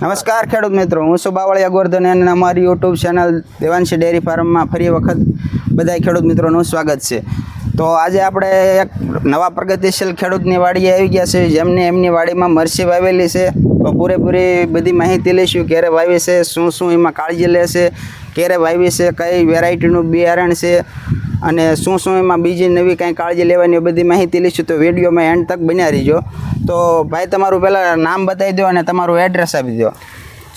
નમસ્કાર ખેડૂત મિત્રો, હું છું બાવળિયા અને અમારી યુટ્યુબ ચેનલ દેવાંશી ડેરી ફાર્મમાં ફરી વખત બધા ખેડૂત મિત્રોનું સ્વાગત છે. તો આજે આપણે એક નવા પ્રગતિશીલ ખેડૂતની વાડીએ આવી ગયા છે જેમને એમની વાડીમાં મરસી વાવેલી છે. તો પૂરેપૂરી બધી માહિતી લઈશું, ક્યારે વાવી છે શું શું એમાં કાળજી લેશે, ક્યારે વાવી છે કઈ વેરાયટીનું બિયારણ છે અને શું શું એમાં બીજી નવી કાંઈ કાળજી લેવાની બધી માહિતી લઈશું તો વિડીયોમાં એન્ડ તક બન્યા રહીજો. તો ભાઈ તમારું પહેલાં નામ બતાવી દો અને તમારું એડ્રેસ આપી દો.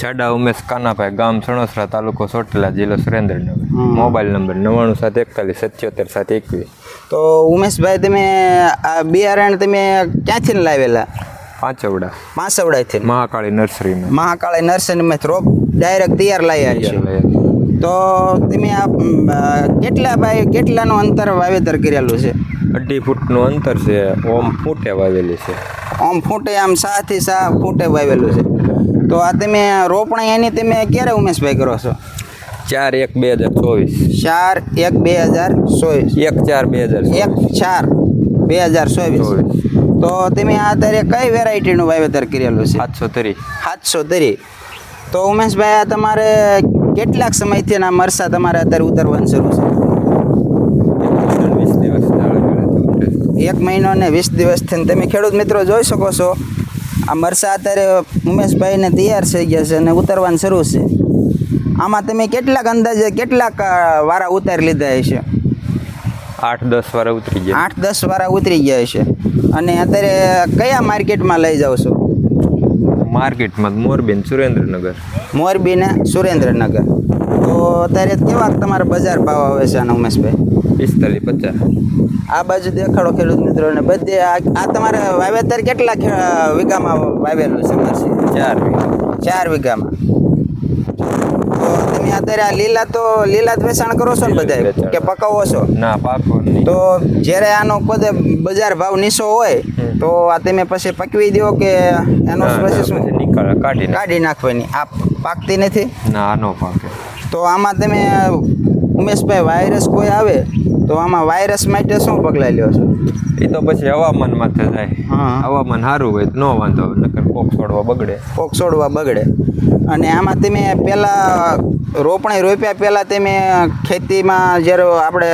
છાડા ઉમેશ કાનાભાઈ ગામ સણોસરા તાલુકો ચોટીલા જિલ્લો સુરેન્દ્રનગર. મોબાઈલ નંબર નવ્વાણું સાત એકતાલીસ સત્યોતેર સાત એકવીસ. તો ઉમેશભાઈ તમે આ બિયારણ તમે ક્યાંથી લાવેલા? પાંચવડા. પાંચવડાથી મહાકાળી નર્સરીમાં. મહાકાળી નર્સરીમાં રોપ ડાયરેક્ટ તૈયાર લાવ્યા છે. તો તમે આ કેટલા ભાઈ કેટલાનું અંતર વાવેતર કરેલું છે? અઢી ફૂટનું અંતર છે ઓમ ફૂટે વાવેલી છે. ઓમ ફૂટે આમ સાથી સા ફૂટે વાવેલું છે. તો આ તમે રોપણ એની તમે ક્યારે ઉમેશભાઈ કરો છો? ચાર એક બે હજાર ચોવીસ. ચાર એક બે હજાર ચોવીસ. એક ચાર બે હજાર એક ચાર બે હજાર ચોવીસ. ચોવીસ. તો તમે આ અત્યારે કઈ વેરાયટીનું વાવેતર કરેલું છે? સાતસો તરી સાતસો તરી તો ઉમેશભાઈ આ તમારે કેટલાક સમયથી એના મરસા તમારે અત્યારે ઉતરવાનું શરૂ દિવસ. છે? એક મહિનો ને વીસ દિવસથી તમે ખેડૂત મિત્રો જોઈ શકો છો આ મરસા અત્યારે ઉમેશભાઈને તૈયાર થઈ ગયા છે અને ઉતરવાનું શરૂ છે. આમાં તમે કેટલાક અંદાજે કેટલાક વારા ઉતારી લીધા હશે? આઠ દસ વાર ઉતરી ગયા. આઠ દસ વારા ઉતરી ગયા હશે. અને અત્યારે કયા માર્કેટમાં લઈ જાઓ છો? માર્કેટમાં મોરબીન સુરેન્દ્રનગર. મોરબી ને સુરેન્દ્રનગર. તો અત્યારે કેવા તમારા બજાર ભાવ આવે છે આના ઉમેશભાઈ? પિસ્તાલીસ પચાસ. આ બાજુ દેખાડો ખેડૂત મિત્રોને બધે આ આ તમારે વાવેતર કેટલા વીઘામાં વાવેલું છે? ચાર વીઘા. ચાર વીઘામાં. તો તમે અત્યારે આ લીલા તો લીલા જ વેચાણ કરો છો ને બધા કે પકાવો છો? ના પાકો તો જ્યારે આનો કદે બજાર ભાવ નીચો હોય તો આ તમે પછી પકવી દો કે એનો પછી શું કાઢી કાઢી નાખવાની. આ પાકતી નથી? ના આનો પાકે. તો આમાં તમે ઉમેશભાઈ વાયરસ કોઈ આવે તો આમાં વાયરસ માટે શું પગલાં લ્યો છો? એ તો પછી હવામાન માથે જાય હા. હવામાન સારું હોય તો ન વાંધો નકર કોક છોડવા બગડે. પોક છોડવા બગડે. અને આમાં તમે પહેલાં રોપણી રોપ્યા પહેલાં તમે ખેતીમાં જ્યારે આપણે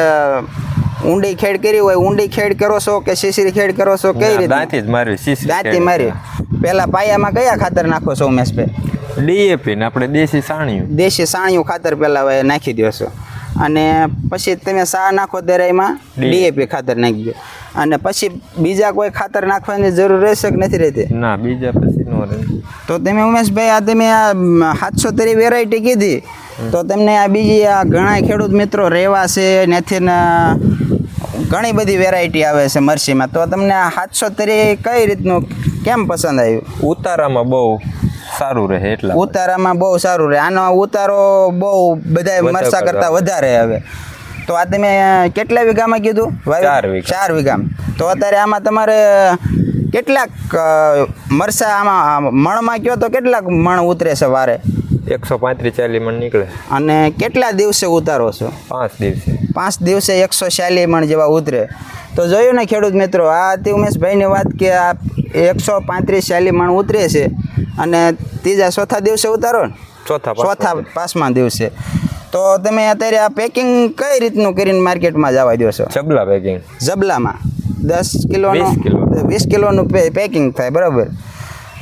ઊંડી ખેડ કરી હોય ઊંડી ખેડ કરો છો કે શીશરી ખેડ કરો છો? કઈ રીતે? દાંતી જ મારી શીશરી દાંતી મારી પહેલાં પાયામાં કયા ખાતર નાખો છો ઉમેશ પે ડીએપી ને આપણે દેશી સાણિયું. દેશી સાણિયું ખાતર પહેલાં નાખી દો છો. અને પછી તમે સા નાખો ત્યારે એમાં ડીએપી ખાતર નાખી દો અને પછી બીજા કોઈ ખાતર નાખવાની જરૂર રહેશે કે નથી રહેતી? ના બીજા પછી નો રહે. તો તમે ઉમેશભાઈ આ તમે આ સાતસો તરી વેરાયટી કીધી. તો તમને આ બીજી આ ઘણા ખેડૂત મિત્રો રહેવા છે નથી ઘણી બધી વેરાયટી આવે છે મરસીમાં. તો તમને આ સાતસો તરી કઈ રીતનું કેમ પસંદ આવ્યું? ઉતારામાં બહુ સારું રહે એટલા ઉતારામાં બહુ સારું રહે. આનો ઉતારો બહુ બધા મરસા કરતાં વધારે આવે. તો આ તમે કેટલા વીઘામાં કીધું? ચાર વીઘા. ચાર વીઘામાં. તો અત્યારે આમાં તમારે કેટલાક મરસા આમાં મણમાં કયો તો કેટલાક મણ ઉતરે છે વારે? એકસો પાંત્રીસ ચાલી મણ નીકળે. અને કેટલા દિવસે ઉતારો છો? પાંચ દિવસે. પાંચ દિવસે એકસો ચાલી મણ જેવા ઉતરે. તો જોયું ને ખેડૂત મિત્રો આ હતી ઉમેશભાઈની વાત કે આ એકસો પાંત્રીસ ચાલી મણ ઉતરે છે અને ત્રીજા ચોથા દિવસે ઉતારો ને? ચોથા ચોથા પાંચમા દિવસે. તો તમે અત્યારે આ પેકિંગ કઈ રીતનું કરીને માર્કેટમાં જવા દો છો? જબલા પેકિંગ જબલામાં? દસ કિલોનું 20 કિલો. વીસ કિલોનું પેકિંગ થાય બરાબર.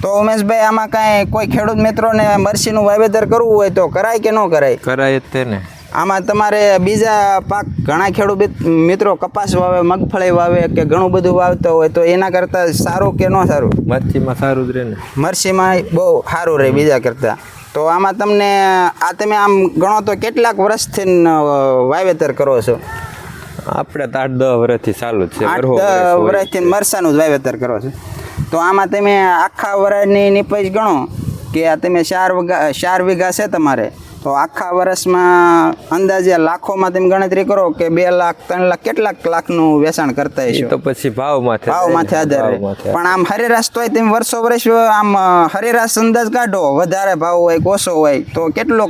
તો ઉમેશભાઈ આમાં કાંઈ કોઈ ખેડૂત મિત્રોને મરસીનું વાવેતર કરવું હોય તો કરાય કે ન કરાય? કરાય તેને આમાં તમારે બીજા પાક ઘણા ખેડૂત મિત્રો કપાસ વાવે મગફળી વાવે કે ઘણું બધું વાવતા હોય તો એના કરતાં સારું કે ન સારું? મરસીમાં સારું જ રહે ને. મરસીમાં બહુ સારું રહે બીજા કરતાં. તો આમાં તમને આ તમે આમ ગણો તો કેટલાક વર્ષથી વાવેતર કરો છો? આપણે તો આઠ દસ વર્ષથી ચાલુ છે આઠ દસ વર્ષથી મરસાનું જ વાવેતર કરો છો. તો આમાં તમે આખા વર્ષની નિપજ ગણો કે આ તમે ચાર વગા ચાર વીઘા છે તમારે? તો આખા વર્ષમાં અંદાજે લાખોમાં તમે ગણતરી કરો કે બે લાખ ત્રણ લાખ કેટલાક લાખનું વેચાણ કરતા હશો? તો પછી ભાવ માથે ભાવ માથે આધાર. પણ આમ હરેરાશ તોય તમે વર્ષો વર્ષ આમ હરેરાશ અંદાજ કાઢો વધારે ભાવ હોય કે ઓછો હોય તો કેટલો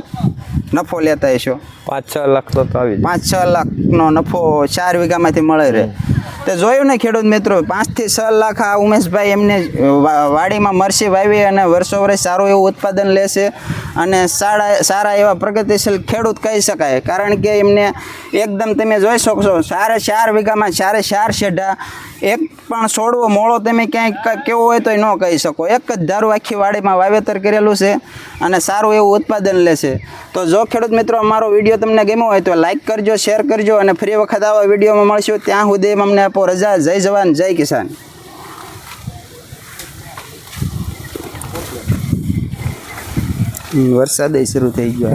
નફો લેતા હશો? પાંચ છ લાખ તો તો આવી પાંચ છ લાખનો નફો ચાર વીઘામાંથી મળે રહે તે જોયું ને ખેડૂત મિત્રો પાંચથી છ લાખ આ ઉમેશભાઈ એમને વાડીમાં મરસી વાવી અને વર્ષો વર્ષ સારું એવું ઉત્પાદન લેશે. અને સારા સારા એવા પ્રગતિશીલ ખેડૂત કહી શકાય. કારણ કે એમને એકદમ તમે જોઈ શકશો, સારે ચાર વીઘામાં ચારે ચાર શેઢા, એક પણ છોડવો મોળો તમે ક્યાંય કેવો હોય તો ન કહી શકો. એક જ ધારું આખી વાડીમાં વાવેતર કરેલું છે અને સારું એવું ઉત્પાદન લેશે તો જો ખેડૂત મિત્રો, અમારો વીડિયો તમને ગમ્યો હોય તો લાઈક કરજો શેર કરજો અને ફરી વખત આવા વિડીયોમાં મળશું. ત્યાં સુધી અમને આપો રજા. જય જવાન, જય કિસાન. વરસાદ શરૂ થઈ ગયો.